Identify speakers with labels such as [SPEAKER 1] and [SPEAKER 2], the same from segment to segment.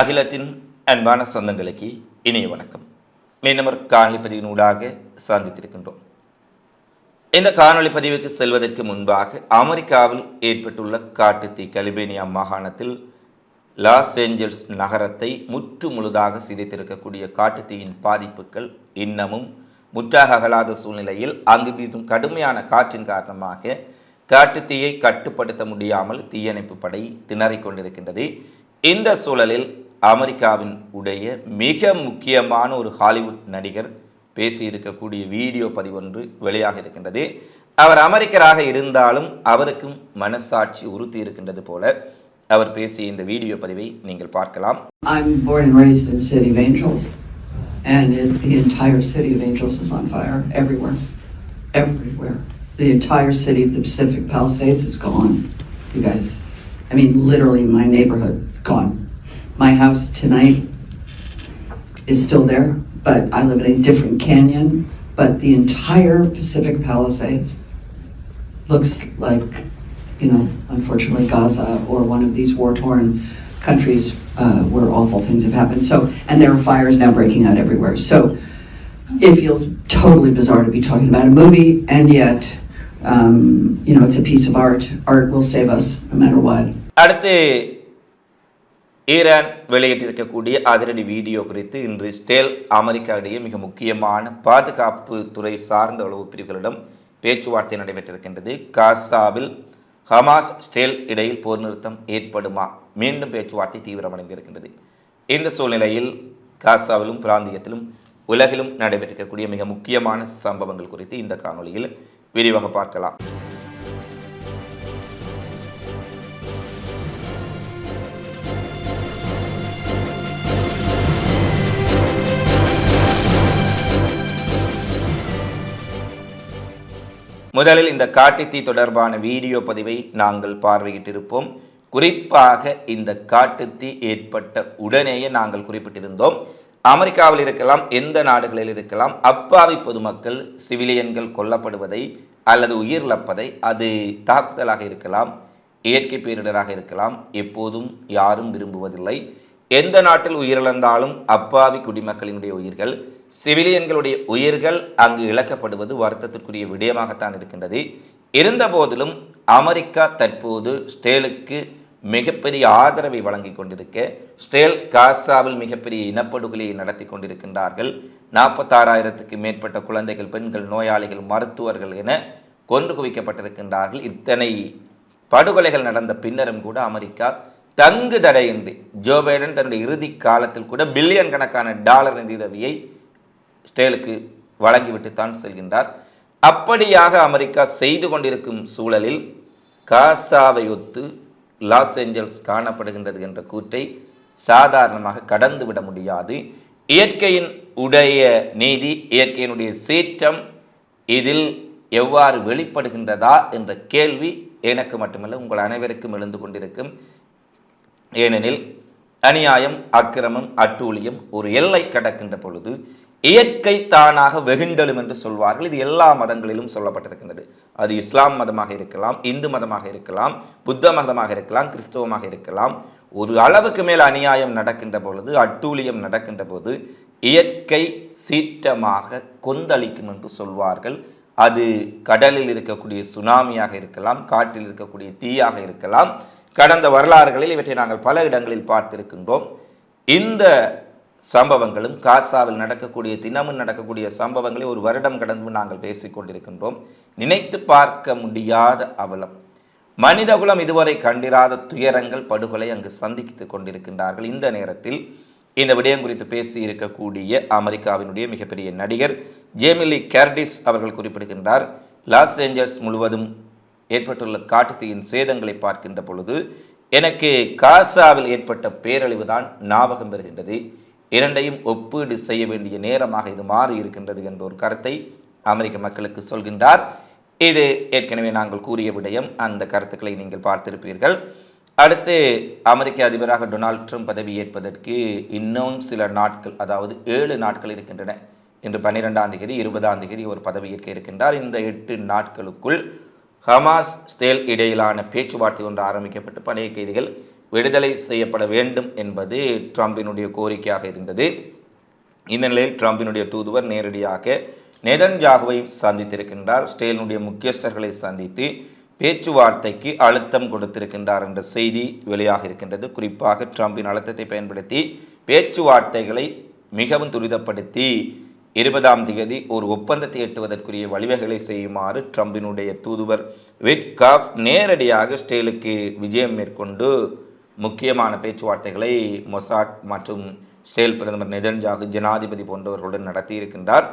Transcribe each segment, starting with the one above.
[SPEAKER 1] அகிலத்தின் அன்பான சொந்தங்களுக்கு இணைய வணக்கம் மீனவர் காணொலி ஊடாக சந்தித்திருக்கின்றோம் இந்த காணொலி பதிவுக்கு செல்வதற்கு முன்பாக அமெரிக்காவில் ஏற்பட்டுள்ள காட்டுத்தீ கலிபேனியா மாகாணத்தில் லாஸ் ஏஞ்சல்ஸ் நகரத்தை முற்று முழுதாக சிதைத்திருக்கக்கூடிய காட்டுத்தீயின் பாதிப்புகள் இன்னமும் முற்றாக அகலாத சூழ்நிலையில் அங்கு வீதும் கடுமையான காற்றின் காரணமாக காட்டுத்தீயை கட்டுப்படுத்த முடியாமல் தீயணைப்பு படை திணறிக் கொண்டிருக்கின்றது இந்த சூழலில் அமெரிக்காவின் உடைய மிக முக்கியமான ஒரு ஹாலிவுட் நடிகர் பேசியிருக்கக்கூடிய வீடியோ பதிவு ஒன்று வெளியாக இருக்கின்றது அவர் அமெரிக்கராக இருந்தாலும் அவருக்கும் மனசாட்சி உறுத்தி இருக்கின்றது போல அவர் பேசிய இந்த வீடியோ பதிவை நீங்கள் பார்க்கலாம்
[SPEAKER 2] The entire city of the Pacific Palisades is gone, you guys. I mean, literally, my neighborhood gone. My house tonight is still there, but I live in a different canyon. But the entire Pacific Palisades looks like, you know, unfortunately Gaza or one of these war-torn countries uh, where awful things have happened. So, and there are fires now breaking out everywhere. So, it feels totally bizarre to be talking about a movie, and yet, um, you know, it's a piece of art. Art will save us no matter what.
[SPEAKER 1] Iran வெளியிட்டிருக்கக்கூடிய அதிரடி video குறித்து இன்று ஸ்டேல் அமெரிக்காவிடையே மிக முக்கியமான பாதுகாப்பு துறை சார்ந்த உளவு பிரிவுகளிடம் பேச்சுவார்த்தை நடைபெற்றிருக்கின்றது காசாவில் ஹமாஸ் ஸ்டேல் இடையில் போர் நிறுத்தம் ஏற்படுமா மீண்டும் பேச்சுவார்த்தை தீவிரமடைந்திருக்கின்றது இந்த சூழ்நிலையில் காசாவிலும் பிராந்தியத்திலும் உலகிலும் நடைபெற்றிருக்கக்கூடிய மிக முக்கியமான சம்பவங்கள் குறித்து இந்த காணொலியில் விரிவாக பார்க்கலாம் முதலில் இந்த காட்டுத்தீ தொடர்பான வீடியோ பதிவை நாங்கள் பார்வையிட்டிருப்போம் குறிப்பாக இந்த காட்டுத்தீ ஏற்பட்ட உடனேயே நாங்கள் குறிப்பிட்டிருந்தோம் அமெரிக்காவில் இருக்கலாம் எந்த நாடுகளில் இருக்கலாம் அப்பாவி பொதுமக்கள் சிவிலியன்கள் கொல்லப்படுவதை அல்லது உயிரிழப்பதை அது தாக்குதலாக இருக்கலாம் இயற்கை பேரிடராக இருக்கலாம் எப்போதும் யாரும் விரும்புவதில்லை எந்த நாட்டில் உயிரிழந்தாலும் அப்பாவி குடிமக்களினுடைய உயிர்கள் சிவிலியன்களுடைய உயிர்கள் அங்கு இழக்கப்படுவது வருத்தத்திற்குரிய விடயமாகத்தான் இருக்கின்றது இருந்தபோதிலும் அமெரிக்கா தற்போது ஸ்டேலுக்கு மிகப்பெரிய ஆதரவை வழங்கி கொண்டிருக்க ஸ்டேல் காசாவில் மிகப்பெரிய இனப்படுகொலையை நடத்தி கொண்டிருக்கின்றார்கள் நாற்பத்தாறாயிரத்துக்கு மேற்பட்ட குழந்தைகள் பெண்கள் நோயாளிகள் மருத்துவர்கள் என கொன்று குவிக்கப்பட்டிருக்கின்றார்கள் இத்தனை படுகொலைகள் நடந்த பின்னரும் கூட அமெரிக்கா தங்கு தடையின்றி ஜோ பைடன் தன்னுடைய இறுதி காலத்தில் கூட பில்லியன் கணக்கான டாலர் நிதி உதவியை ஸ்டேலுக்கு வழங்கிவிட்டு தான் செல்கின்றார் அப்படியாக அமெரிக்கா செய்து கொண்டிருக்கும் சூழலில் காசாவை ஒத்து லாஸ் ஏஞ்சல்ஸ் காணப்படுகின்றது என்ற கூற்றை சாதாரணமாக கடந்து விட முடியாது இயற்கையின் உடைய நீதி இயற்கையினுடைய சீற்றம் இதில் எவ்வாறு வெளிப்படுகின்றதா என்ற கேள்வி எனக்கு மட்டுமல்ல உங்கள் அனைவருக்கும் எழுந்து கொண்டிருக்கும் ஏனெனில் அநியாயம் அக்கிரமம் அட்டூழியம் ஒரு எல்லை கடக்கின்ற பொழுது இயற்கை தானாக வெகுண்டலும் என்று சொல்வார்கள் இது எல்லா மதங்களிலும் சொல்லப்பட்டிருக்கின்றது அது இஸ்லாம் மதமாக இருக்கலாம் இந்து மதமாக இருக்கலாம் புத்த மதமாக இருக்கலாம் கிறிஸ்தவமாக இருக்கலாம் ஒரு அளவுக்கு மேல் அநியாயம் நடக்கின்ற பொழுது அட்டூழியம் நடக்கின்ற போது இயற்கை சீற்றமாக கொந்தளிக்கும் என்று சொல்வார்கள் அது கடலில் இருக்கக்கூடிய சுனாமியாக இருக்கலாம் காட்டில் இருக்கக்கூடிய தீயாக இருக்கலாம் கடந்த வரலாறுகளில் இவற்றை நாங்கள் பல இடங்களில் பார்த்திருக்கின்றோம் இந்த சம்பவங்களும் காசாவில் நடக்கக்கூடிய தினமும் நடக்கக்கூடிய சம்பவங்களை ஒரு வருடம் கடந்து நாங்கள் பேசிக்கொண்டிருக்கின்றோம் நினைத்து பார்க்க முடியாத அவலம் மனிதகுலம் இதுவரை கண்டிராத துயரங்கள் படுகொலை அங்கு சந்தித்து கொண்டிருக்கின்றார்கள் இந்த நேரத்தில் இந்த விடயம் குறித்து பேசி இருக்கக்கூடிய அமெரிக்காவினுடைய மிகப்பெரிய நடிகர் ஜேமிலி கேர்டிஸ் அவர்கள் குறிப்பிடுகின்றார் லாஸ் ஏஞ்சல்ஸ் முழுவதும் ஏற்பட்டுள்ள காட்டுத்தீயின் சேதங்களை பார்க்கின்ற பொழுது எனக்கு காசாவில் ஏற்பட்ட பேரழிவு தான் ஞாபகம் பெறுகின்றது இரண்டையும் ஒப்பீடு செய்ய வேண்டிய நேரமாக இது மாறி இருக்கின்றது என்ற ஒரு கருத்தை அமெரிக்க மக்களுக்கு சொல்கின்றார் இது ஏற்கனவே நாங்கள் கூறிய விடயம் அந்த கருத்துக்களை நீங்கள் பார்த்திருப்பீர்கள் அடுத்து அமெரிக்க அதிபராக டொனால்ட் ட்ரம்ப் பதவியேற்பதற்கு இன்னும் சில நாட்கள் அதாவது ஏழு நாட்கள் இருக்கின்றன இன்று பன்னிரெண்டாம் தேதி இருபதாம் தேதி ஒரு பதவியேற்க இருக்கின்றார் இந்த எட்டு நாட்களுக்குள் ஹமாஸ் ஸ்டேல் இடையிலான பேச்சுவார்த்தை ஒன்று ஆரம்பிக்கப்பட்டு பழைய கைதிகள் விடுதலை செய்யப்பட வேண்டும் என்பது ட்ரம்பினுடைய கோரிக்கையாக இருந்தது இந்த நிலையில் ட்ரம்பினுடைய தூதுவர் நேரடியாக நெதன்ஜாகுவை சந்தித்திருக்கின்றார் ஸ்டேலினுடைய முக்கியஸ்தர்களை சந்தித்து பேச்சுவார்த்தைக்கு அழுத்தம் கொடுத்திருக்கின்றார் என்ற செய்தி வெளியாக இருக்கின்றது குறிப்பாக ட்ரம்பின் அழுத்தத்தை பயன்படுத்தி பேச்சுவார்த்தைகளை மிகவும் துரிதப்படுத்தி இருபதாம் தேதி ஒரு ஒப்பந்தத்தை எட்டுவதற்குரிய வழிவகைகளை செய்யுமாறு ட்ரம்பினுடைய தூதுவர் விட்காஃப் நேரடியாக ஸ்டேலுக்கு விஜயம் மேற்கொண்டு முக்கியமான பேச்சுவார்த்தைகளை மொசாட் மற்றும் ஸ்டேல் பிரதமர் நெதன்ஜாகு ஜனாதிபதி போன்றவர்களுடன் நடத்தியிருக்கின்றார்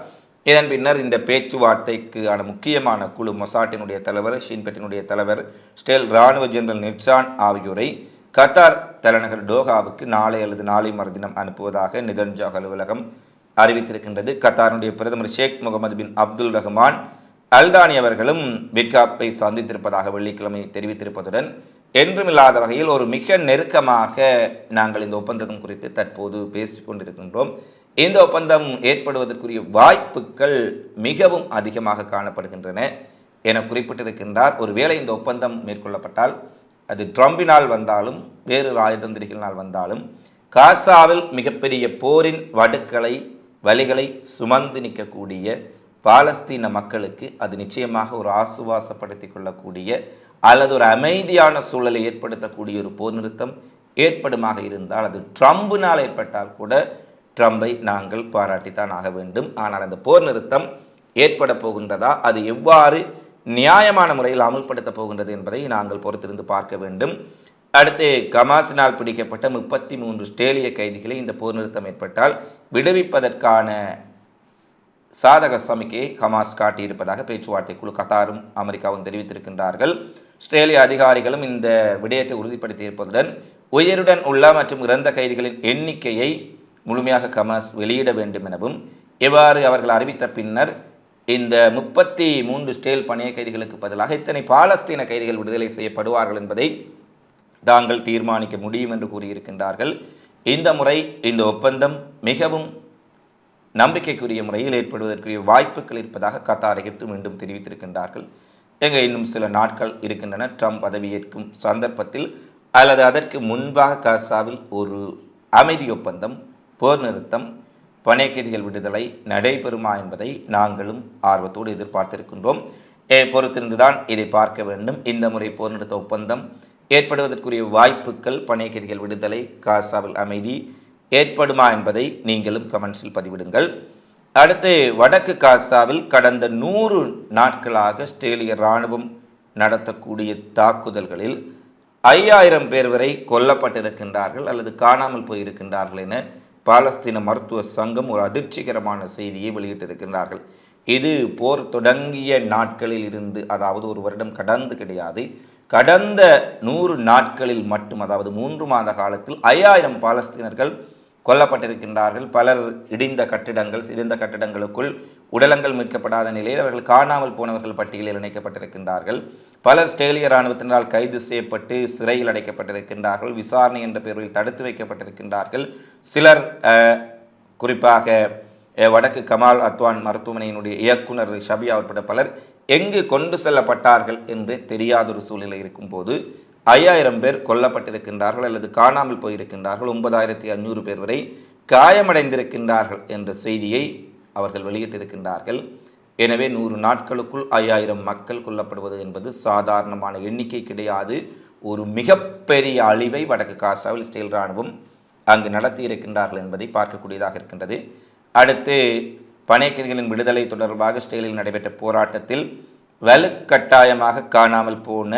[SPEAKER 1] இதன் பின்னர் இந்த பேச்சுவார்த்தைக்கான முக்கியமான குழு மொசாட்டினுடைய தலைவர் ஷீன்பெட்டினுடைய தலைவர் ஸ்டேல் இராணுவ ஜெனரல் நிர்சான் ஆகியோரை கத்தார் தலைநகர் டோஹாவுக்கு நாளை அல்லது நாளை மறுதினம் அனுப்புவதாக நிதன்ஜாக அலுவலகம் அறிவித்திருக்கின்றது கத்தாருடைய பிரதமர் Sheikh Mohammed bin Abdul Rahman Al Thani அவர்களும் பிட்காப்பை சந்தித்திருப்பதாக வெள்ளிக்கிழமை தெரிவித்திருப்பதுடன் என்றுமில்லாத வகையில் ஒரு மிக நெருக்கமாக நாங்கள் இந்த ஒப்பந்தம் குறித்து தற்போது கொண்டிருக்கின்றோம் இந்த ஒப்பந்தம் ஏற்படுவதற்குரிய வாய்ப்புகள் மிகவும் அதிகமாக காணப்படுகின்றன என குறிப்பிட்டிருக்கின்றார் ஒருவேளை இந்த ஒப்பந்தம் மேற்கொள்ளப்பட்டால் அது ட்ரம்பினால் வந்தாலும் வேறு ராஜதந்திரிகளினால் வந்தாலும் காசாவில் மிகப்பெரிய போரின் வடுக்களை வழிகளை சுமந்து நிற்கக்கூடிய பாலஸ்தீன மக்களுக்கு அது நிச்சயமாக ஒரு ஆசுவாசப்படுத்தி கொள்ளக்கூடிய அல்லது ஒரு அமைதியான சூழலை ஏற்படுத்தக்கூடிய ஒரு போர் நிறுத்தம் ஏற்படுமாக இருந்தால் அது ட்ரம்புனால் ஏற்பட்டால் கூட ட்ரம்பை நாங்கள் பாராட்டித்தான் ஆக வேண்டும் ஆனால் அந்த போர் நிறுத்தம் ஏற்பட போகின்றதா அது எவ்வாறு நியாயமான முறையில் அமல்படுத்தப் போகின்றது என்பதை நாங்கள் பொறுத்திருந்து பார்க்க வேண்டும் அடுத்து கமாசினால் பிடிக்கப்பட்ட முப்பத்தி மூன்று ஸ்டேலிய கைதிகளை இந்த போர் நிறுத்தம் ஏற்பட்டால் விடுவிப்பதற்கான சாதக சமிக்கையை ஹமாஸ் காட்டியிருப்பதாக பேச்சுவார்த்தை குழு கத்தாரும் அமெரிக்காவும் தெரிவித்திருக்கின்றார்கள் ஆஸ்திரேலிய அதிகாரிகளும் இந்த விடயத்தை உறுதிப்படுத்தியிருப்பதுடன் உயிருடன் உள்ள மற்றும் இறந்த கைதிகளின் எண்ணிக்கையை முழுமையாக கமாஸ் வெளியிட வேண்டும் எனவும் எவ்வாறு அவர்கள் அறிவித்த பின்னர் இந்த முப்பத்தி மூன்று ஸ்டேல் பணிய கைதிகளுக்கு பதிலாக இத்தனை பாலஸ்தீன கைதிகள் விடுதலை செய்யப்படுவார்கள் என்பதை தாங்கள் தீர்மானிக்க முடியும் என்று கூறியிருக்கின்றார்கள் இந்த முறை இந்த ஒப்பந்தம் மிகவும் நம்பிக்கைக்குரிய முறையில் ஏற்படுவதற்குரிய வாய்ப்புகள் இருப்பதாக கத்தார் எகிப்து மீண்டும் தெரிவித்திருக்கின்றார்கள் எங்கே இன்னும் சில நாட்கள் இருக்கின்றன ட்ரம்ப் பதவியேற்கும் சந்தர்ப்பத்தில் அல்லது அதற்கு முன்பாக காசாவில் ஒரு அமைதி ஒப்பந்தம் போர் நிறுத்தம் பணைக்கைதிகள் விடுதலை நடைபெறுமா என்பதை நாங்களும் ஆர்வத்தோடு எதிர்பார்த்திருக்கின்றோம் பொறுத்திருந்துதான் இதை பார்க்க வேண்டும் இந்த முறை போர் நிறுத்த ஒப்பந்தம் ஏற்படுவதற்குரிய வாய்ப்புகள் பணைக்கைதிகள் விடுதலை காசாவில் அமைதி ஏற்படுமா என்பதை நீங்களும் கமெண்ட்ஸில் பதிவிடுங்கள் அடுத்து வடக்கு காசாவில் கடந்த நூறு நாட்களாக ஆஸ்திரேலிய இராணுவம் நடத்தக்கூடிய தாக்குதல்களில் ஐயாயிரம் பேர் வரை கொல்லப்பட்டிருக்கின்றார்கள் அல்லது காணாமல் போயிருக்கின்றார்கள் என பாலஸ்தீன மருத்துவ சங்கம் ஒரு அதிர்ச்சிகரமான செய்தியை வெளியிட்டிருக்கின்றார்கள் இது போர் தொடங்கிய நாட்களில் இருந்து அதாவது ஒரு வருடம் கடந்து கிடையாது கடந்த நூறு நாட்களில் மட்டும் அதாவது மூன்று மாத காலத்தில் ஐயாயிரம் பாலஸ்தீனர்கள் கொல்லப்பட்டிருக்கின்றார்கள் பலர் இடிந்த கட்டிடங்கள் சிதைந்த கட்டிடங்களுக்குள் உடலங்கள் மீட்கப்படாத நிலையில் அவர்கள் காணாமல் போனவர்கள் பட்டியலில் இணைக்கப்பட்டிருக்கின்றார்கள் பலர் ஸ்டேலிய இராணுவத்தினரால் கைது செய்யப்பட்டு சிறையில் அடைக்கப்பட்டிருக்கின்றார்கள் விசாரணை என்ற பெயரில் தடுத்து வைக்கப்பட்டிருக்கின்றார்கள் சிலர் குறிப்பாக வடக்கு கமால் அத்வான் மருத்துவமனையினுடைய இயக்குனர் ஷபியா உட்பட பலர் எங்கு கொண்டு செல்லப்பட்டார்கள் என்று தெரியாத ஒரு சூழ்நிலை இருக்கும்போது ஐயாயிரம் பேர் கொல்லப்பட்டிருக்கின்றார்கள் அல்லது காணாமல் போயிருக்கின்றார்கள் ஒன்பதாயிரத்தி அஞ்சூறு பேர் வரை காயமடைந்திருக்கின்றார்கள் என்ற செய்தியை அவர்கள் வெளியிட்டிருக்கின்றார்கள் எனவே நூறு நாட்களுக்குள் ஐயாயிரம் மக்கள் கொல்லப்படுவது என்பது சாதாரணமான எண்ணிக்கை கிடையாது ஒரு மிகப்பெரிய அழிவை வடக்கு காசாவில் இஸ்ரேல் இராணுவம் அங்கு நடத்தி இருக்கின்றார்கள் என்பதை பார்க்கக்கூடியதாக இருக்கின்றது அடுத்து பனைக்கிரிகளின் விடுதலை தொடர்பாக ஸ்டெயிலில் நடைபெற்ற போராட்டத்தில் வலுக்கட்டாயமாக காணாமல் போன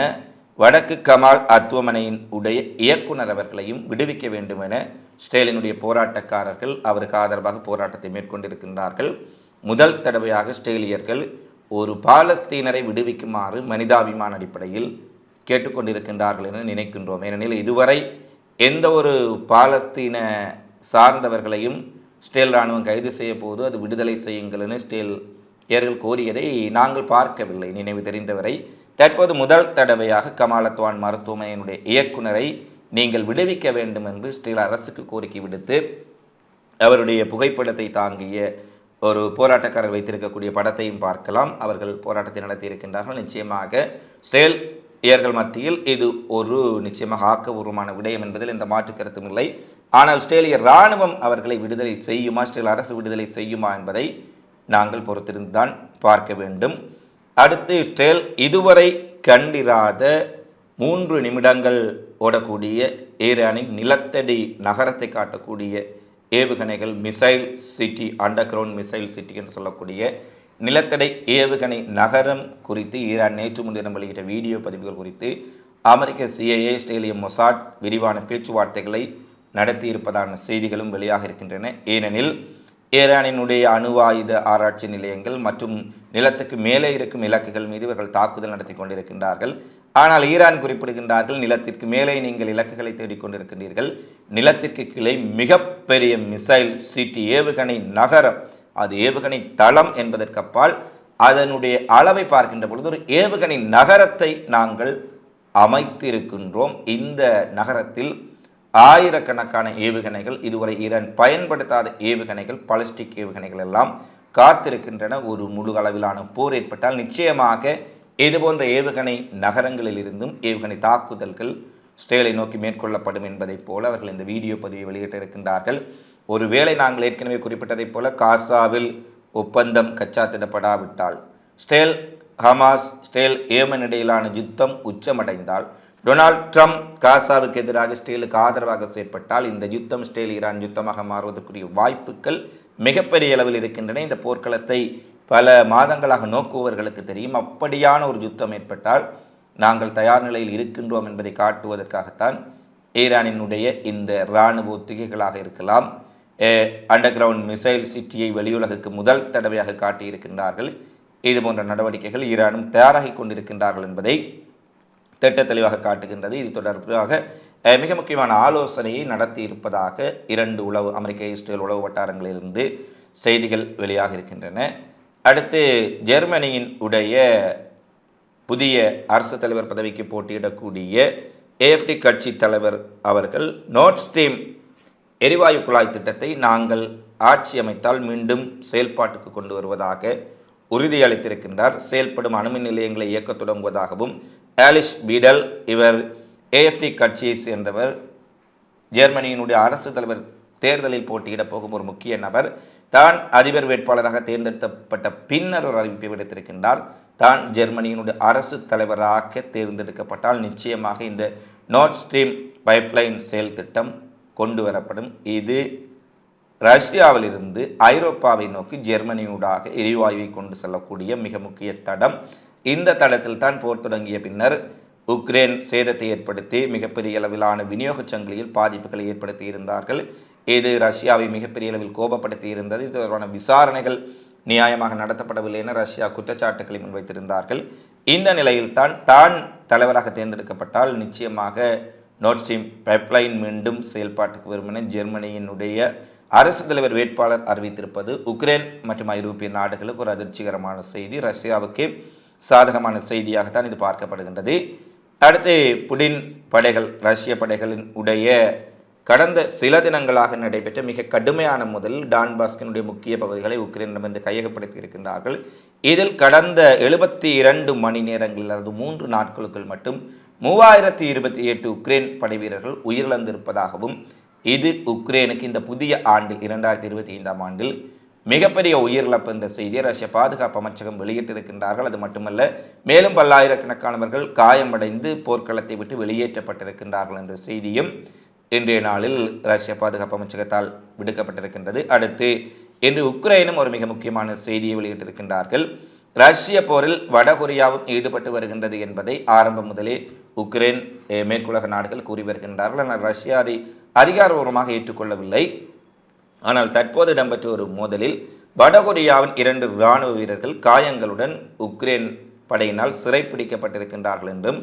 [SPEAKER 1] வடக்கு கமால் அத்துவமனையின் உடைய இயக்குனர் அவர்களையும் விடுவிக்க வேண்டும் என ஸ்டேலினுடைய போராட்டக்காரர்கள் அவருக்கு ஆதரவாக போராட்டத்தை மேற்கொண்டிருக்கின்றார்கள் முதல் தடவையாக ஸ்டேலியர்கள் ஒரு பாலஸ்தீனரை விடுவிக்குமாறு மனிதாபிமான அடிப்படையில் கேட்டுக்கொண்டிருக்கின்றார்கள் என நினைக்கின்றோம் ஏனெனில் இதுவரை எந்த ஒரு பாலஸ்தீன சார்ந்தவர்களையும் ஸ்டேல் இராணுவம் கைது செய்ய போது அது விடுதலை செய்யுங்கள் என ஸ்டேல் ஏர்கள் கோரியதை நாங்கள் பார்க்கவில்லை நினைவு தெரிந்தவரை தற்போது முதல் தடவையாக கமாலத்வான் மருத்துவமனையினுடைய இயக்குநரை நீங்கள் விடுவிக்க வேண்டும் என்று ஸ்ரீல அரசுக்கு கோரிக்கை விடுத்து அவருடைய புகைப்படத்தை தாங்கிய ஒரு போராட்டக்காரர் வைத்திருக்கக்கூடிய படத்தையும் பார்க்கலாம் அவர்கள் போராட்டத்தை நடத்தியிருக்கின்றார்கள் நிச்சயமாக ஸ்ரேல் இயர்கள் மத்தியில் இது ஒரு நிச்சயமாக ஆக்கபூர்வமான விடயம் என்பதில் எந்த மாற்று கருத்தும் இல்லை ஆனால் ஸ்ரேலிய இராணுவம் அவர்களை விடுதலை செய்யுமா ஸ்ரீல அரசு விடுதலை செய்யுமா என்பதை நாங்கள் பொறுத்திருந்து தான் பார்க்க வேண்டும் அடுத்து இஸ்ரேல் இதுவரை கண்டிராத மூன்று நிமிடங்கள் ஓடக்கூடிய ஈரானின் நிலத்தடி நகரத்தை காட்டக்கூடிய ஏவுகணைகள் missile city underground missile city என்று சொல்லக்கூடிய நிலத்தடை ஏவுகணை நகரம் குறித்து ஈரான் நேற்று முன்தினம் வெளியிட்ட வீடியோ பதிவுகள் குறித்து அமெரிக்க சிஐஏ இஸ்ரேலிய மொசாட் விரிவான பேச்சுவார்த்தைகளை நடத்தியிருப்பதான செய்திகளும் வெளியாக இருக்கின்றன ஏனெனில் ஈரானினுடைய அணு ஆயுத ஆராய்ச்சி நிலையங்கள் மற்றும் நிலத்துக்கு மேலே இருக்கும் இலக்குகள் மீது இவர்கள் தாக்குதல் நடத்தி கொண்டிருக்கின்றார்கள் ஆனால் ஈரான் குறிப்பிடுகின்றார்கள் நிலத்திற்கு மேலே நீங்கள் இலக்குகளை தேடிக்கொண்டிருக்கின்றீர்கள் நிலத்திற்கு கிளை மிகப்பெரிய மிசைல் சிட்டி ஏவுகணை நகரம் அது ஏவுகணை தளம் என்பதற்கப்பால் அதனுடைய அளவை பார்க்கின்ற பொழுது ஒரு ஏவுகணை நகரத்தை நாங்கள் அமைத்திருக்கின்றோம் இந்த நகரத்தில் ஆயிரக்கணக்கான ஏவுகணைகள் இதுவரை ஈரான் பயன்படுத்தாத ஏவுகணைகள் பாலிஸ்டிக் ஏவுகணைகள் எல்லாம் காத்திருக்கின்றன ஒரு முழு அளவிலான போர் ஏற்பட்டால் நிச்சயமாக இதுபோன்ற ஏவுகணை நகரங்களிலிருந்தும் ஏவுகணை தாக்குதல்கள் ஸ்டேலை நோக்கி மேற்கொள்ளப்படும் என்பதைப் போல அவர்கள் இந்த வீடியோ பதிவை வெளியிட்டிருக்கின்றார்கள் ஒருவேளை நாங்கள் ஏற்கனவே குறிப்பிட்டதைப் போல காசாவில் ஒப்பந்தம் கச்சாத்திடப்படாவிட்டால் ஸ்டேல் ஹமாஸ் ஸ்டேல் ஏமன் இடையிலான யுத்தம் உச்சமடைந்தால் டொனால்ட் ட்ரம்ப் காசாவுக்கு எதிராக ஸ்டேலுக்கு ஆதரவாக செயற்பட்டால் இந்த யுத்தம் ஸ்டேல் ஈரான் யுத்தமாக மாறுவதற்குரிய வாய்ப்புகள் மிகப்பெரிய அளவில் இருக்கின்றன இந்த போர்க்களத்தை பல மாதங்களாக நோக்குபவர்களுக்கு தெரியும் அப்படியான ஒரு யுத்தம் ஏற்பட்டால் நாங்கள் தயார் நிலையில் இருக்கின்றோம் என்பதை காட்டுவதற்காகத்தான் ஈரானினுடைய இந்த இராணுவ ஒத்திகைகளாக இருக்கலாம் அண்டர் கிரவுண்ட் மிசைல் சிட்டியை வெளியுலகுக்கு முதல் தடவையாக காட்டியிருக்கின்றார்கள் இது போன்ற நடவடிக்கைகள் ஈரானும் தயாராகி கொண்டிருக்கின்றார்கள் என்பதை திட்ட தெளிவாக காட்டுகின்றது இது தொடர்பாக மிக முக்கியமான ஆலோசனையை நடத்தி இருப்பதாக இரண்டு உளவு அமெரிக்க இஸ்ரேல் உளவு வட்டாரங்களிலிருந்து செய்திகள் வெளியாக இருக்கின்றன அடுத்து ஜெர்மனியின் உடைய புதிய அரசு தலைவர் பதவிக்கு போட்டியிடக்கூடிய ஏஎஃப்டி கட்சி தலைவர் அவர்கள் நோர்ட் ஸ்ட்ரீம் எரிவாயு குழாய் திட்டத்தை நாங்கள் ஆட்சி அமைத்தால் மீண்டும் செயல்பாட்டுக்கு கொண்டு வருவதாக உறுதியளித்திருக்கின்றார் செயல்படும் அணுமின் நிலையங்களை இயக்க தொடங்குவதாகவும் ஹேலிஷ் பீடல் இவர் ஏஎஃப்டி கட்சியை சேர்ந்தவர் ஜெர்மனியினுடைய அரசு தலைவர் தேர்தலில் போட்டியிட போகும் ஒரு முக்கிய நபர் தான் அதிபர் வேட்பாளராக தேர்ந்தெடுக்கப்பட்ட பின்னர் ஒரு அறிவிப்பை விடுத்திருக்கின்றார் தான் ஜெர்மனியினுடைய அரசு தலைவராக தேர்ந்தெடுக்கப்பட்டால் நிச்சயமாக இந்த நார்த் ஸ்ட்ரீம் பைப்லைன் செயல் திட்டம் கொண்டு வரப்படும் இது ரஷ்யாவிலிருந்து ஐரோப்பாவை நோக்கி ஜெர்மனியூடாக எரிவாயுவை கொண்டு செல்லக்கூடிய மிக முக்கிய தடம் இந்த தளத்தில் தான் போர் தொடங்கிய பின்னர் உக்ரைன் சேதத்தை ஏற்படுத்தி மிகப்பெரிய அளவிலான விநியோகச் சங்கிலியில் பாதிப்புகளை ஏற்படுத்தி இருந்தார்கள் இது ரஷ்யாவை மிகப்பெரிய அளவில் கோபப்படுத்தி இருந்தது இது தொடர்பான விசாரணைகள் நியாயமாக நடத்தப்படவில்லை என ரஷ்யா குற்றச்சாட்டுக்களை முன்வைத்திருந்தார்கள் இந்த நிலையில் தான் தான் தலைவராக தேர்ந்தெடுக்கப்பட்டால் நிச்சயமாக நோட்ஸ்ட்ரீம் பைப்லைன் மீண்டும் செயல்பாட்டுக்கு வரும் என ஜெர்மனியினுடைய அரசு தலைவர் வேட்பாளர் அறிவித்திருப்பது உக்ரைன் மற்றும் ஐரோப்பிய நாடுகளுக்கு ஒரு அதிர்ச்சிகரமான செய்தி ரஷ்யாவுக்கு சாதகமான செய்தியாகத்தான் இது பார்க்கப்படுகின்றது அடுத்து புடின் படைகள் ரஷ்ய படைகளின் உடைய கடந்த சில தினங்களாக நடைபெற்ற மிக கடுமையான முதலில் டான்பாஸ்கினுடைய முக்கிய பகுதிகளை உக்ரைனிடமிருந்து கையகப்படுத்தி இருக்கின்றார்கள் இதில் கடந்த எழுபத்தி இரண்டு மணி நேரங்களில் அல்லது மூன்று நாட்களுக்குள் மட்டும் மூவாயிரத்தி இருபத்தி எட்டு உக்ரைன் படை வீரர்கள் உயிரிழந்திருப்பதாகவும் இது உக்ரைனுக்கு இந்த புதிய ஆண்டில் இரண்டாயிரத்தி இருபத்தி ஐந்தாம் ஆண்டில் மிகப்பெரிய உயிரிழப்பு என்ற செய்தியை ரஷ்ய பாதுகாப்பு அமைச்சகம் வெளியிட்டிருக்கின்றார்கள் அது மட்டுமல்ல மேலும் பல்லாயிரக்கணக்கானவர்கள் காயமடைந்து போர்க்களத்தை விட்டு வெளியேற்றப்பட்டிருக்கின்றார்கள் என்ற செய்தியும் இன்றைய நாளில் ரஷ்ய பாதுகாப்பு அமைச்சகத்தால் விடுக்கப்பட்டிருக்கின்றது அடுத்து இன்று உக்ரைனும் ஒரு மிக முக்கியமான செய்தியை வெளியிட்டிருக்கின்றார்கள் ரஷ்ய போரில் வடகொரியாவும் ஈடுபட்டு வருகின்றது என்பதை ஆரம்பம் முதலே உக்ரைன் மேற்குலக நாடுகள் கூறி வருகின்றார்கள் ஆனால் ரஷ்யா அதை அதிகாரபூர்வமாக ஏற்றுக்கொள்ளவில்லை ஆனால் தற்போது இடம்பெற்ற ஒரு மோதலில் வடகொரியாவின் இரண்டு இராணுவ வீரர்கள் காயங்களுடன் உக்ரைன் படையினால் சிறைப்பிடிக்கப்பட்டிருக்கின்றார்கள் என்றும்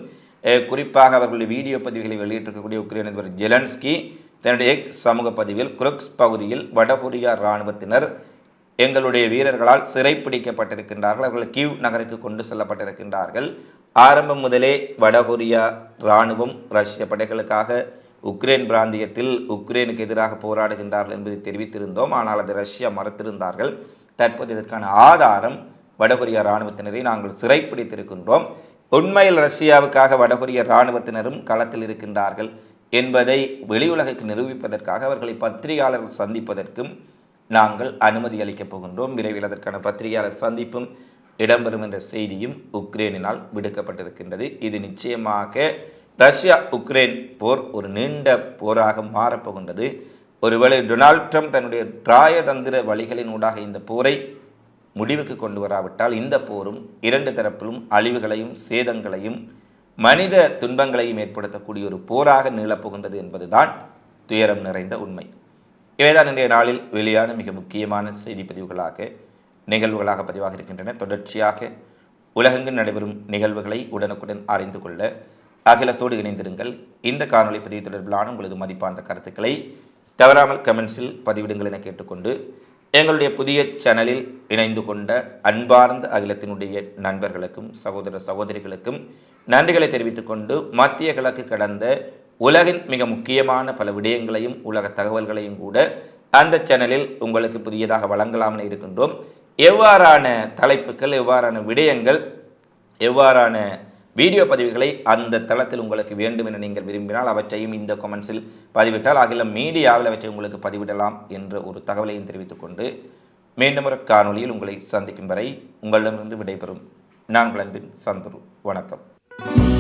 [SPEAKER 1] குறிப்பாக அவர்களுடைய வீடியோ பதிவுகளை வெளியிட்டிருக்கக்கூடிய உக்ரைன் அதிபர் ஜெலன்ஸ்கி தன்னுடைய சமூக பதிவில் குரக்ஸ் பகுதியில் வடகொரியா இராணுவத்தினர் எங்களுடைய வீரர்களால் சிறைப்பிடிக்கப்பட்டிருக்கின்றார்கள் அவர்கள் கியூ நகருக்கு கொண்டு செல்லப்பட்டிருக்கின்றார்கள் ஆரம்பம் முதலே வடகொரியா இராணுவம் ரஷ்ய படைகளுக்காக உக்ரைன் பிராந்தியத்தில் உக்ரைனுக்கு எதிராக போராடுகின்றார்கள் என்பதை தெரிவித்திருந்தோம் ஆனால் அது ரஷ்யா மறுத்திருந்தார்கள் தற்போது இதற்கான ஆதாரம் வடகொரிய இராணுவத்தினரை நாங்கள் சிறைப்பிடித்திருக்கின்றோம் உண்மையில் ரஷ்யாவுக்காக வடகொரிய இராணுவத்தினரும் களத்தில் இருக்கின்றார்கள் என்பதை வெளியுலகிற்கு நிரூபிப்பதற்காக அவர்களை பத்திரிகையாளர்கள் சந்திப்பதற்கும் நாங்கள் அனுமதி அளிக்கப் போகின்றோம் விரைவில் அதற்கான பத்திரிகையாளர் சந்திப்பும் இடம்பெறும் என்ற செய்தியும் உக்ரைனினால் விடுக்கப்பட்டிருக்கின்றது இது நிச்சயமாக ரஷ்யா உக்ரைன் போர் ஒரு நீண்ட போராக மாறப்போகின்றது ஒருவேளை டொனால்ட் ட்ரம்ப் தன்னுடைய ராயதந்திர வழிகளின் ஊடாக இந்த போரை முடிவுக்கு கொண்டு வராவிட்டால் இந்த போரும் இரண்டு தரப்பிலும் அழிவுகளையும் சேதங்களையும் மனித துன்பங்களையும் ஏற்படுத்தக்கூடிய ஒரு போராக நீளப்போகின்றது என்பதுதான் துயரம் நிறைந்த உண்மை இவைதான் இன்றைய நாளில் வெளியான மிக முக்கியமான செய்தி பதிவுகளாக நிகழ்வுகளாக பதிவாக இருக்கின்றன தொடர்ச்சியாக உலகெங்கு நடைபெறும் நிகழ்வுகளை உடனுக்குடன் அறிந்து கொள்ள அகிலத்தோடு இணைந்திருங்கள் இந்த காணொலி பதிவு தொடர்பிலான உங்களது மதிப்பான கருத்துக்களை தவறாமல் கமெண்ட்ஸில் பதிவிடுங்கள் என கேட்டுக்கொண்டு எங்களுடைய புதிய சேனலில் இணைந்து கொண்ட அன்பார்ந்த அகிலத்தினுடைய நண்பர்களுக்கும் சகோதர சகோதரிகளுக்கும் நன்றிகளை தெரிவித்துக்கொண்டு மத்திய கிழக்கு கடந்த உலகின் மிக முக்கியமான பல விடயங்களையும் உலக தகவல்களையும் கூட அந்த சேனலில் உங்களுக்கு புதியதாக வழங்கலாம்னு இருக்கின்றோம் எவ்வாறான தலைப்புகள் எவ்வாறான விடயங்கள் எவ்வாறான வீடியோ பதிவுகளை அந்த தளத்தில் உங்களுக்கு வேண்டும் என நீங்கள் விரும்பினால் அவற்றையும் இந்த கொமெண்ட்ஸில் பதிவிட்டால் அகில மீடியாவில் அவற்றை உங்களுக்கு பதிவிடலாம் என்ற ஒரு தகவலையும் தெரிவித்துக்கொண்டு மீண்டும் ஒரு காணொலியில் உங்களை சந்திக்கும் வரை உங்களிடமிருந்து விடைபெறும் நான் அன்பின் சந்துரு வணக்கம்